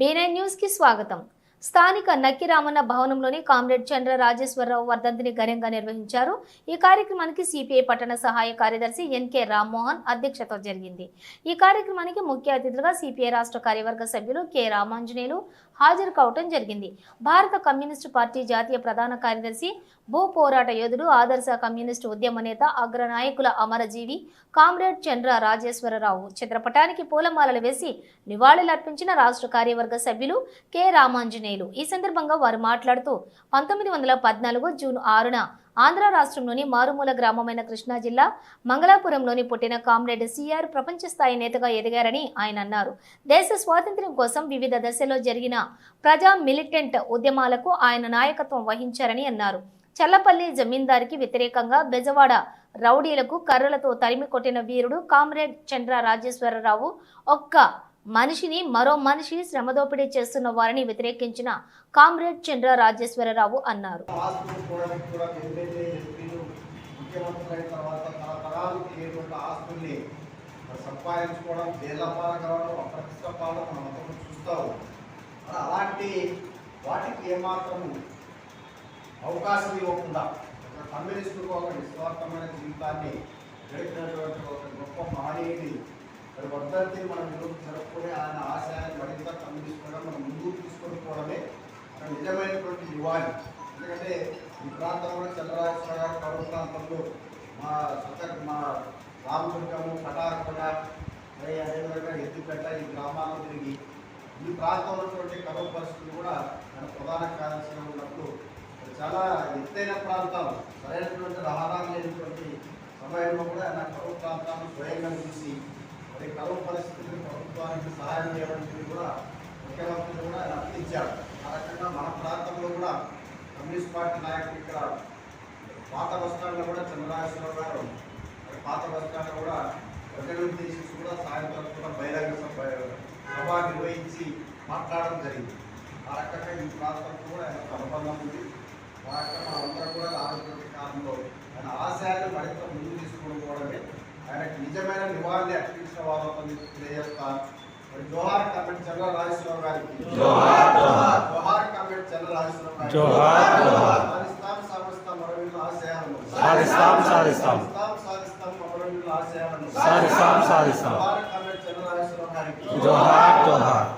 B9 న్యూస్కి స్వాగతం. స్థానిక నక్కిరామన్న భవనంలోని కామ్రేడ్ చంద్ర రాజేశ్వరరావు వర్ధంతిని ఘనంగా నిర్వహించారు. ఈ కార్యక్రమానికి సిపిఐ పట్టణ సహాయ కార్యదర్శి ఎన్కే రామ్మోహన్ అధ్యక్షత జరిగింది. ఈ కార్యక్రమానికి ముఖ్య అతిథులుగా సిపిఐ రాష్ట్ర కార్యవర్గ సభ్యులు కె రామాంజనేయులు హాజరు కావటం జరిగింది. భారత కమ్యూనిస్టు పార్టీ జాతీయ ప్రధాన కార్యదర్శి భూ పోరాట యోధుడు ఆదర్శ కమ్యూనిస్టు ఉద్యమ నేత అగ్రనాయకుల అమరజీవి కామ్రేడ్ చంద్ర రాజేశ్వరరావు. చిత్రపటానికి పూలమాలలు వేసి నివాళులర్పించిన రాష్ట్ర కార్యవర్గ సభ్యులు కె. రామాంజనేయులు. ఈ సందర్భంగా వారు మాట్లాడుతూ పంతొమ్మిది వందల పద్నాలుగు జూన్ ఆరున ఆంధ్ర రాష్ట్రంలోని మారుమూల గ్రామమైన కృష్ణా జిల్లా మంగళాపురంలోని పుట్టిన కామ్రేడ్ సిఆర్ ప్రపంచ స్థాయి నేతగా ఎదిగారని ఆయన అన్నారు. దేశ స్వాతంత్ర్యం కోసం వివిధ దశల్లో జరిగిన ప్రజా మిలిటెంట్ ఉద్యమాలకు ఆయన నాయకత్వం వహించారని అన్నారు. చల్లపల్లి జమీందారికి వ్యతిరేకంగా బెజవాడ రౌడీలకు కర్రలతో తరిమి కొట్టిన వీరుడు కామ్రేడ్ చంద్ర రాజేశ్వరరావు ఒక్క మనిషిని మరో మనిషి శ్రమదోపిడీ చేస్తున్న వారిని వ్యతిరేకించిన కామ్రేడ్ చంద్ర రాజేశ్వరరావు అన్నారు. సంపాదించుకోవడం జైలపాలు కావడం అప్రతిష్ట పాలన మనం అలాంటి వాటికి ఏమాత్రం అవకాశం ఇవ్వకుండా ఒక కమ్యూనిస్టుకు ఒక నిస్వార్థమైన జీవితాన్ని గడిపినటువంటి ఒక గొప్ప మహనీయుని మరి వర్ధంతిని మనం ఈరోజు జరుపుకునే ఆయన ఆశయాన్ని మరింత కమ్యూనిస్టుగా మనం ముందుకు తీసుకొని పోవడమే నిజమైనటువంటి యువాలి ఎందుకంటే ఈ ప్రాంతంలో చంద్రరాజేశ్వర గారు కరువు ప్రాంతంలో మా సొంత మా రామదుర్గము పటారకొండ మరి అదేవిధంగా ఎత్తుపెట్ట ఈ గ్రామాల్లో తిరిగి ఈ ప్రాంతంలో ఉన్నటువంటి కరువు పరిస్థితులు కూడా మన ప్రధాన కార్యక్రమం ఉన్నప్పుడు చాలా ఎత్తైన ప్రాంతాలు సరైనటువంటి రహదారులు లేనటువంటి సమయంలో కూడా ఆయన కరువు ప్రాంతాలను స్వయంగా చూసి అది కరువు పరిస్థితులు ప్రభుత్వానికి సహాయం చేయడం కూడా ముఖ్యమంత్రి కూడా ఆయన అర్థించారు ఆ రకంగా మన ప్రాంతంలో కూడా కమ్యూనిస్ట్ పార్టీ నాయకులు ఇక్కడ పాత బస్టాండ్లో కూడా చంద్రరాజేశ్వరరావు గారు పాత బస్టాండ్లో కూడా ప్రజలను ఉద్దేశించి కూడా సాయంత్రం కూడా బహిరంగ సభ నిర్వహించి మాట్లాడడం జరిగింది. ఆ రకంగా ఈ ప్రాంతంలో కూడా ఆయన అనుబంధం ఉంది. ఆ రకంగా ఆయనకు నిజమైన నివాళి అర్పించిన వాళ్ళని తెలియజేస్తాను మరి జోహార్ కమిటీ చంద్ర రాజేశ్వరరావు గారికి జోహార్, జోహార్. జోహార్ కమిటీ చంద్ర రాజేశ్వరరావు గారికి జోహార్, జోహార్. సాధిస్తాం సాధిస్తాం మరొక ఆశయాలను సాధిస్తాం, సాధిస్తాం. సాధిస్తాం సాధిస్తాం మరొక ఆశయాలను సాధిస్తాం, సాధిస్తాం. జోహార్ కమిటీ చంద్ర రాజేశ్వరరావు గారికి జోహార్ జోహార్